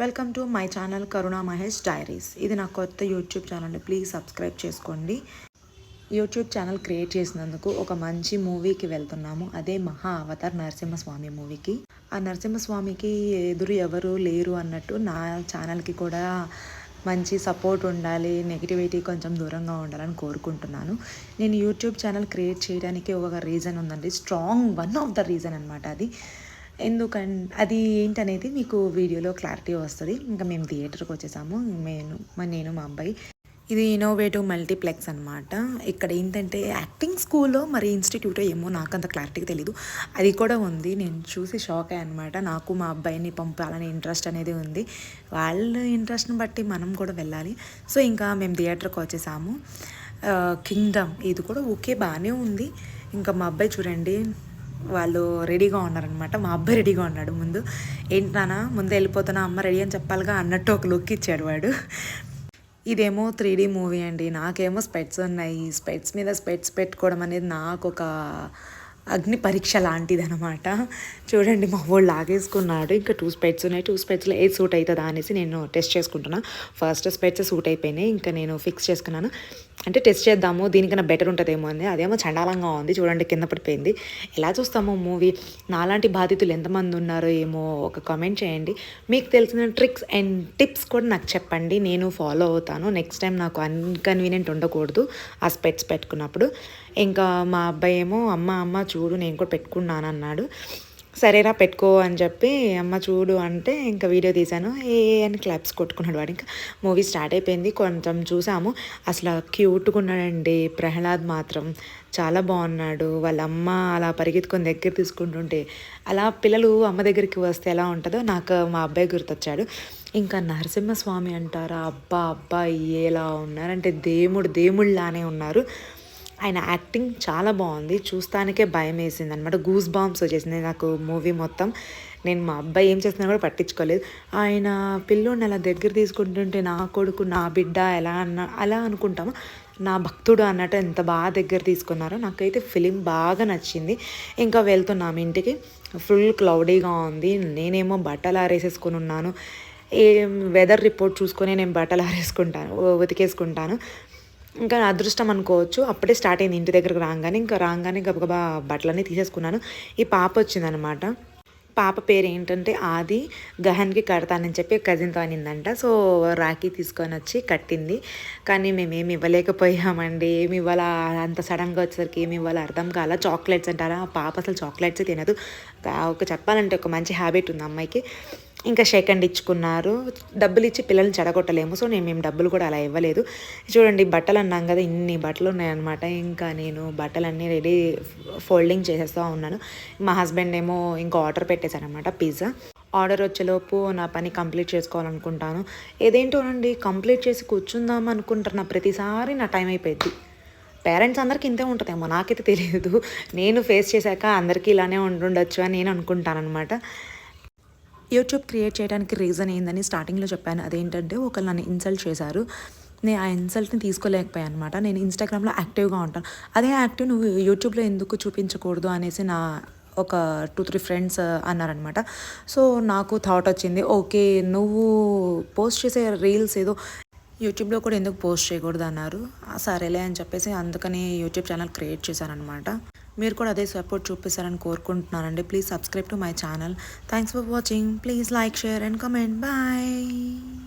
Welcome to my channel కరుణా Mahesh diaries. ఇది నా కొత్త యూట్యూబ్ ఛానల్ ప్లీజ్ సబ్స్క్రైబ్ చేసుకోండి. యూట్యూబ్ ఛానల్ క్రియేట్ చేసినందుకు ఒక మంచి మూవీకి వెళ్తున్నాము. అదే మహా అవతార్ నరసింహస్వామి మూవీకి. ఆ నరసింహస్వామికి ఎదురు ఎవరు లేరు అన్నట్టు నా ఛానల్కి కూడా మంచి సపోర్ట్ ఉండాలి నెగిటివిటీ కొంచెం దూరంగా ఉండాలని కోరుకుంటున్నాను. నేను యూట్యూబ్ ఛానల్ క్రియేట్ చేయడానికి ఒక రీజన్ ఉందండి. Strong one of the reason అనమాట అది. ఎందుకన్ అది ఏంటనేది మీకు వీడియోలో క్లారిటీ వస్తుంది. ఇంకా మేము థియేటర్కి వచ్చేసాము. నేను మా నేను మా అబ్బాయి. ఇది ఇన్నోవేటివ్ మల్టీప్లెక్స్ అనమాట ఇక్కడ ఏంటంటే యాక్టింగ్ స్కూల్లో మరి ఇన్స్టిట్యూట్ ఏమో నాకు అంత క్లారిటీగా తెలీదు. అది కూడా ఉంది. నేను చూసి షాక్ అయ్యాను అనమాట నాకు మా అబ్బాయిని పంపాలని ఇంట్రెస్ట్ అనేది ఉంది. వాళ్ళ ఇంట్రెస్ట్ని బట్టి మనం కూడా వెళ్ళాలి. సో ఇంకా మేము థియేటర్కి వచ్చేసాము. కింగ్డమ్. ఇది కూడా ఓకే బాగానే ఉంది. ఇంకా మా అబ్బాయి చూడండి. వాళ్ళు రెడీగా ఉన్నారనమాట మా అబ్బాయి రెడీగా ఉన్నాడు ముందు. ఏంటి నాన్న ముందు వెళ్ళిపోతున్నా అమ్మ రెడీ అని చెప్పాలిగా అన్నట్టు ఒక లుక్ ఇచ్చాడు వాడు. ఇదేమో త్రీ డీ మూవీ అండి. నాకేమో స్పెట్స్ ఉన్నాయి. స్పెట్స్ మీద స్పెట్స్ పెట్టుకోవడం అనేది నాకు ఒక అగ్ని పరీక్ష లాంటిది అనమాట చూడండి మా వాళ్ళు లాగేసుకున్నాడు. ఇంకా టూ స్పెట్స్ ఉన్నాయి. టూ స్పెట్స్లో ఏది సూట్ అవుతుందా అనేసి నేను టెస్ట్ చేసుకుంటున్నా. ఫస్ట్ స్పెట్స్ సూట్ అయిపోయినాయి. ఇంకా నేను ఫిక్స్ చేసుకున్నాను. అంటే టెస్ట్ చేద్దాము దీనికన్నా బెటర్ ఉంటుందేమో అని అదేమో చండాలంగా ఉంది చూడండి కింద పడిపోయింది. ఎలా చూస్తామో మూవీ? నాలాంటి బాధితులు ఎంతమంది ఉన్నారో ఏమో ఒక కామెంట్ చేయండి. మీకు తెలిసిన ట్రిక్స్ అండ్ టిప్స్ కూడా నాకు చెప్పండి. నేను ఫాలో అవుతాను. నెక్స్ట్ టైం నాకు అన్కన్వీనియంట్ ఉండకూడదు. ఆ స్పెట్స్ పెట్టుకున్నప్పుడు. ఇంకా మా అబ్బాయి ఏమో అమ్మ అమ్మ చూడు నేను కూడా పెట్టుకున్నాను అన్నాడు సరేరా పెట్టుకో అని చెప్పి అమ్మ చూడు అంటే ఇంకా వీడియో తీశాను. ఏ అని క్లాప్స్ కొట్టుకున్నాడు వాడు. ఇంకా మూవీ స్టార్ట్ అయిపోయింది. కొంచెం చూసాము. అసలు క్యూట్గా ఉన్నాడండి. ప్రహ్లాద్ మాత్రం చాలా బాగున్నాడు. వాళ్ళ అమ్మ అలా పరిగెత్తుకొని దగ్గర తీసుకుంటుంటే అలా పిల్లలు అమ్మ దగ్గరికి వస్తే ఎలా ఉంటుందో నాకు మా అబ్బాయి గుర్తొచ్చాడు. ఇంకా నరసింహస్వామి అంటారా? అబ్బా అబ్బా ఎలా ఉన్నారంటే దేవుడు దేవుళ్ళలానే ఉన్నారు. ఆయన యాక్టింగ్ చాలా బాగుంది. చూస్తానికే భయం వేసింది అనమాట గూస్ బాంబ్స్ వచ్చేసింది నాకు మూవీ మొత్తం. నేను మా అబ్బాయి ఏం చేస్తున్నా కూడా పట్టించుకోలేదు. ఆయన పిల్లోని అలా దగ్గర తీసుకుంటుంటే నా కొడుకు నా బిడ్డ ఎలా అన్న అలా అనుకుంటాము? నా భక్తుడు అన్నట్టు ఎంత బాగా దగ్గర తీసుకున్నారో నాకైతే ఫిలిం బాగా నచ్చింది. ఇంకా వెళ్తున్నాము ఇంటికి. ఫుల్ క్లౌడీగా ఉంది. నేనేమో బట్టలు ఆరేసేసుకొని ఉన్నాను. ఏ వెదర్ రిపోర్ట్ చూసుకొని నేను బట్టలు ఆరేసుకుంటాను ఉతికేసుకుంటాను. ఇంకా నా అదృష్టం అనుకోవచ్చు. అప్పుడే స్టార్ట్ అయింది ఇంటి దగ్గరకు రాగానే ఇంకా రాగానే గబగబా బట్టలన్నీ తీసేసుకున్నాను. ఈ పాప వచ్చిందనమాట పాప పేరు ఏంటంటే ఆది. గహన్కి కడతానని చెప్పి కజిన్తో అనిందంట. సో రాఖీ తీసుకొని వచ్చి కట్టింది. కానీ మేము ఏమి ఇవ్వలేకపోయామండి. ఏమి ఇవ్వాలా? అంత సడన్గా వచ్చేసరికి ఏమి ఇవ్వాలో అర్థం కాల. చాక్లెట్స్ అంటారా? పాప అసలు చాక్లెట్స్ తినదు. ఒక చెప్పాలంటే ఒక మంచి హ్యాబిట్ ఉంది అమ్మాయికి. ఇంకా సెకండ్ ఇచ్చుకున్నారు. డబ్బులు ఇచ్చి పిల్లల్ని చెడగొట్టలేము. సో నేను మేము డబ్బులు కూడా అలా ఇవ్వలేదు. చూడండి బట్టలు అన్నాం కదా ఇన్ని బట్టలు ఉన్నాయన్నమాట. ఇంకా నేను బట్టలన్నీ రెడీ ఫోల్డింగ్ చేసేస్తూ ఉన్నాను. మా హస్బెండ్ ఏమో ఇంకా ఆర్డర్ అనమాట పిజ్జా ఆర్డర్ వచ్చేలోపు నా పని కంప్లీట్ చేసుకోవాలనుకుంటాను. ఏదేంటోనండి కంప్లీట్ చేసి కూర్చుందాం అనుకుంటున్నా ప్రతిసారి నా టైం అయిపోయింది పేరెంట్స్ అందరికీ ఇంతే ఉంటుందేమో నాకైతే తెలియదు. నేను ఫేస్ చేశాక అందరికీ ఇలానే ఉండుండొచ్చు అని నేను అనుకుంటాను అనమాట యూట్యూబ్ క్రియేట్ చేయడానికి రీజన్ ఏందని స్టార్టింగ్లో చెప్పాను. అదేంటంటే ఒకళ్ళు నన్ను ఇన్సల్ట్ చేశారు. నేను ఆ ఇన్సల్ట్ని తీసుకోలేకపోయాను అనమాట నేను ఇన్స్టాగ్రామ్లో యాక్టివ్గా ఉంటాను. అదే యాక్టివ్ నువ్వు యూట్యూబ్లో ఎందుకు చూపించకూడదు అనేసి నా ఒక టూ త్రీ ఫ్రెండ్స్ అన్నారనమాట సో నాకు థాట్ వచ్చింది ఓకే నువ్వు పోస్ట్ చేసే రీల్స్ ఏదో యూట్యూబ్లో కూడా ఎందుకు పోస్ట్ చేయకూడదు అన్నారు సరేలే అని చెప్పేసి అందుకని యూట్యూబ్ ఛానల్ క్రియేట్ చేశానమాట మీరు కూడా అదే సపోర్ట్ చూపిస్తారని కోరుకుంటున్నానండి. Please subscribe to my channel. Thanks for watching please like share and comment bye